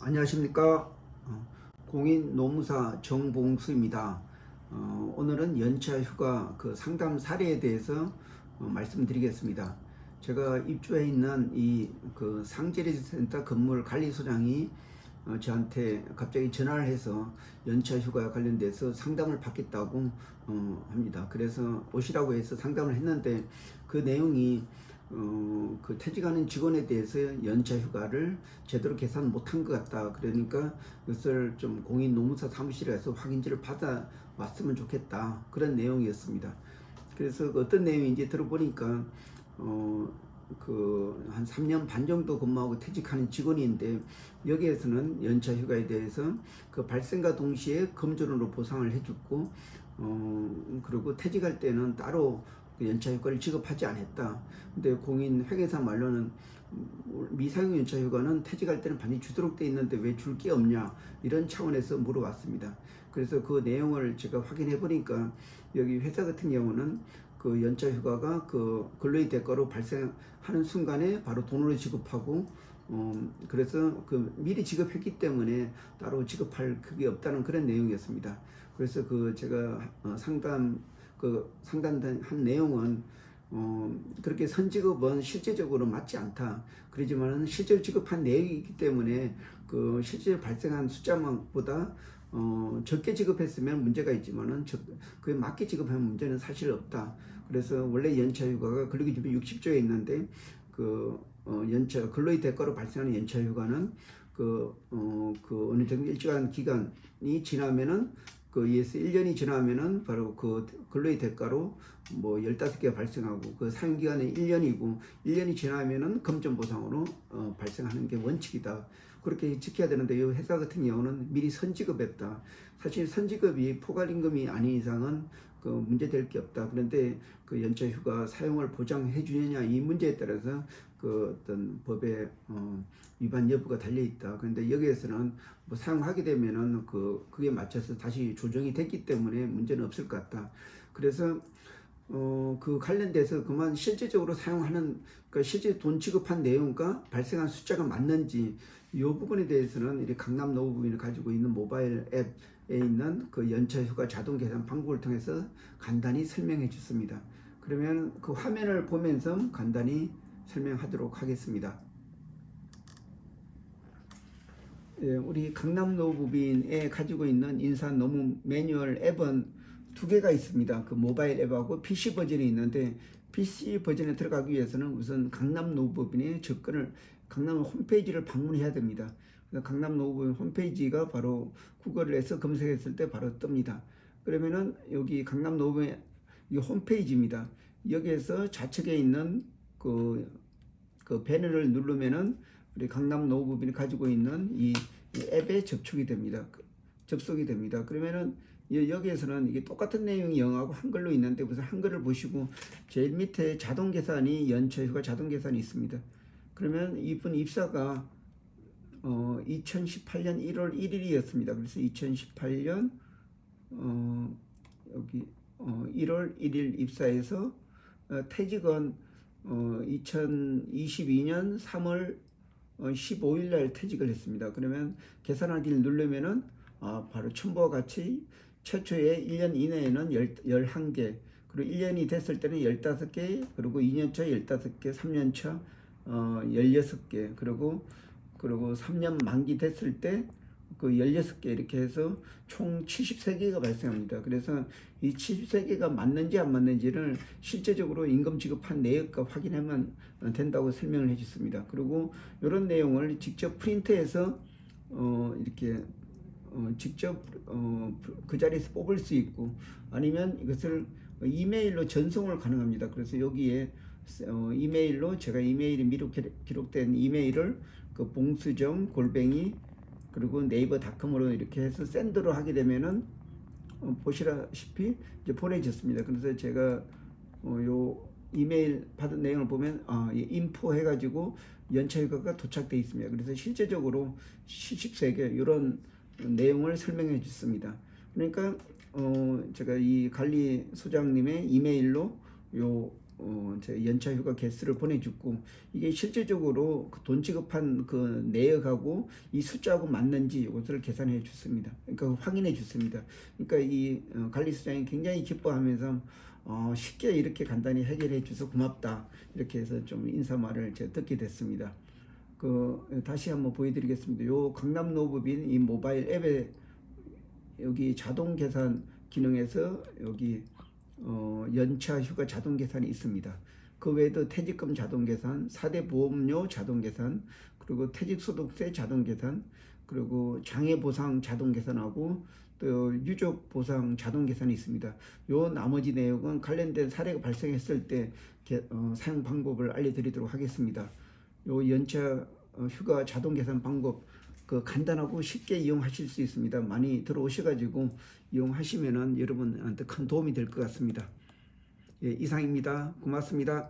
안녕하십니까 어, 공인 노무사 정봉수입니다. 어, 오늘은 연차 휴가 그 상담 사례에 대해서 어, 말씀드리겠습니다. 제가 입주해 있는 이 그 상제리센터 건물 관리소장이 어, 저한테 갑자기 전화를 해서 연차 휴가 관련돼서 상담을 받겠다고 어, 합니다. 그래서 오시라고 해서 상담을 했는데 그 내용이 어, 그 퇴직하는 직원에 대해서 연차 휴가를 제대로 계산 못한 것 같다. 그러니까 그것을 좀 공인 노무사 사무실에서 확인지를 받아 왔으면 좋겠다. 그런 내용이었습니다. 그래서 그 어떤 내용인지 들어보니까 어, 그한 3년 반 정도 근무하고 퇴직하는 직원인데 여기에서는 연차 휴가에 대해서 그 발생과 동시에 금전으로 보상을 해주고 어 그리고 퇴직할 때는 따로 그 연차 휴가를 지급하지 않았다. 근데 공인 회계사 말로는 미사용 연차 휴가는 퇴직할 때는 반드시 주도록 돼 있는데 왜 줄 게 없냐 이런 차원에서 물어봤습니다. 그래서 그 내용을 제가 확인해 보니까 여기 회사 같은 경우는 그 연차 휴가가 그 근로의 대가로 발생하는 순간에 바로 돈으로 지급하고 어 그래서 그 미리 지급했기 때문에 따로 지급할 그게 없다는 그런 내용이었습니다. 그래서 그 제가 어, 상담 그 상담한 내용은 어, 그렇게 선지급은 실제적으로 맞지 않다. 그러지만은 실제로 지급한 내역이기 때문에 그 실제 발생한 숫자만보다 어, 적게 지급했으면 문제가 있지만은 적, 그에 맞게 지급한 문제는 사실 없다. 그래서 원래 연차 휴가가 근로기준법 60조에 있는데 그 어, 연차 근로의 대가로 발생하는 연차 휴가는 그, 어, 그 어느 정도 일정한 기간이 지나면은 그 ES 1년이 지나면은 바로 그 근로의 대가로 뭐 15개가 발생하고 그 사용기간이 1년이고 1년이 지나면은 금전 보상으로 어, 발생하는 게 원칙이다. 그렇게 지켜야 되는데 이 회사 같은 경우는 미리 선지급했다. 사실 선지급이 포괄임금이 아닌 이상은 그 문제될 게 없다. 그런데 그 연차 휴가 사용을 보장해 주느냐 이 문제에 따라서 그 어떤 법의 어, 위반 여부가 달려 있다. 그런데 여기에서는 뭐 사용하게 되면은 그 그게 맞춰서 다시 조정이 됐기 때문에 문제는 없을 것 같다. 그래서 어, 그 관련돼서 그만 실제적으로 사용하는 그 실제 돈 지급한 내용과 발생한 숫자가 맞는지 이 부분에 대해서는 이 강남 노부인이 가지고 있는 모바일 앱에 있는 그 연차 휴가 자동 계산 방법을 통해서 간단히 설명해 줬습니다. 그러면 그 화면을 보면서 간단히 설명하도록 하겠습니다. 예, 우리 강남 노부빈에 가지고 있는 인사 노무 매뉴얼 앱은 두 개가 있습니다. 그 모바일 앱하고 PC 버전이 있는데 PC 버전에 들어가기 위해서는 우선 강남 노부빈의 접근을 강남 홈페이지를 방문해야 됩니다. 그래서 강남 노부빈 홈페이지가 바로 구글에서 검색했을 때 바로 뜹니다. 그러면은 여기 강남 노부빈 이 홈페이지입니다. 여기에서 좌측에 있는 그, 그 배너를 누르면은 우리 강남 노부빈이 가지고 있는 이, 이 앱에 접촉이 됩니다. 그, 접속이 됩니다. 그러면은 여- 여기에서는 이게 똑같은 내용이 영어하고 한글로 있는데 무슨 한글을 보시고 제일 밑에 자동 계산이 연차 휴가 자동 계산이 있습니다. 그러면 이분 입사가 어 2018년 1월 1일이었습니다. 그래서 2018년 어 여기 어 1월 1일 입사해서 어, 퇴직은 어 2022년 3월 어, 15일 날 퇴직을 했습니다. 그러면 계산하기를 누르면은 아, 바로 첨부와 같이 최초에 1년 이내에는 10, 11개, 그리고 1년이 됐을 때는 15개, 그리고 2년차 15개, 3년차 어, 16개, 그리고 그리고 3년 만기 됐을 때 그 16개 이렇게 해서 총 73개가 발생합니다. 그래서 이 73개가 맞는지 안 맞는지를 실제적으로 임금 지급한 내역과 확인하면 된다고 설명을 해줬습니다. 그리고 이런 내용을 직접 프린트해서 어, 이렇게 어, 직접 어, 그 자리에서 뽑을 수 있고 아니면 이것을 이메일로 전송을 가능합니다. 그래서 여기에 어, 이메일로 제가 이메일이 미록 기록된 이메일을 그 봉수정 골뱅이 그리고 네이버 닷컴으로 이렇게 해서 샌드로 하게 되면은 어, 보시다시피 이제 보내졌습니다. 그래서 제가 어, 요 이메일 받은 내용을 보면 아, 이 인포 해가지고 연차 휴가가 도착돼 있습니다. 그래서 실제적으로 73개 이런 내용을 설명해 줬습니다. 그러니까 어, 제가 이 관리 소장님의 이메일로 요 어, 제 연차 휴가 개수를 보내줬고 이게 실질적으로 그 돈 지급한 그 내역하고 이 숫자하고 맞는지 이것을 계산해 줬습니다. 그러니까 확인해 줬습니다. 그러니까 이 어, 관리수장이 굉장히 기뻐하면서 어, 쉽게 이렇게 간단히 해결해 줘서 고맙다 이렇게 해서 좀 인사말을 제가 듣게 됐습니다. 그 다시 한번 보여드리겠습니다. 요 강남 노브빈 이 모바일 앱에 여기 자동 계산 기능에서 여기 어, 연차 휴가 자동 계산이 있습니다. 그 외에도 퇴직금 자동 계산, 4대 보험료 자동 계산, 그리고 퇴직소득세 자동 계산, 그리고 장애 보상 자동 계산하고 또 유족 보상 자동 계산이 있습니다. 요 나머지 내용은 관련된 사례가 발생했을 때 개- 어, 사용 방법을 알려드리도록 하겠습니다. 요 연차 어, 휴가 자동 계산 방법 그 간단하고 쉽게 이용하실 수 있습니다. 많이 들어오셔가지고 이용하시면은 여러분한테 큰 도움이 될 것 같습니다. 예, 이상입니다. 고맙습니다.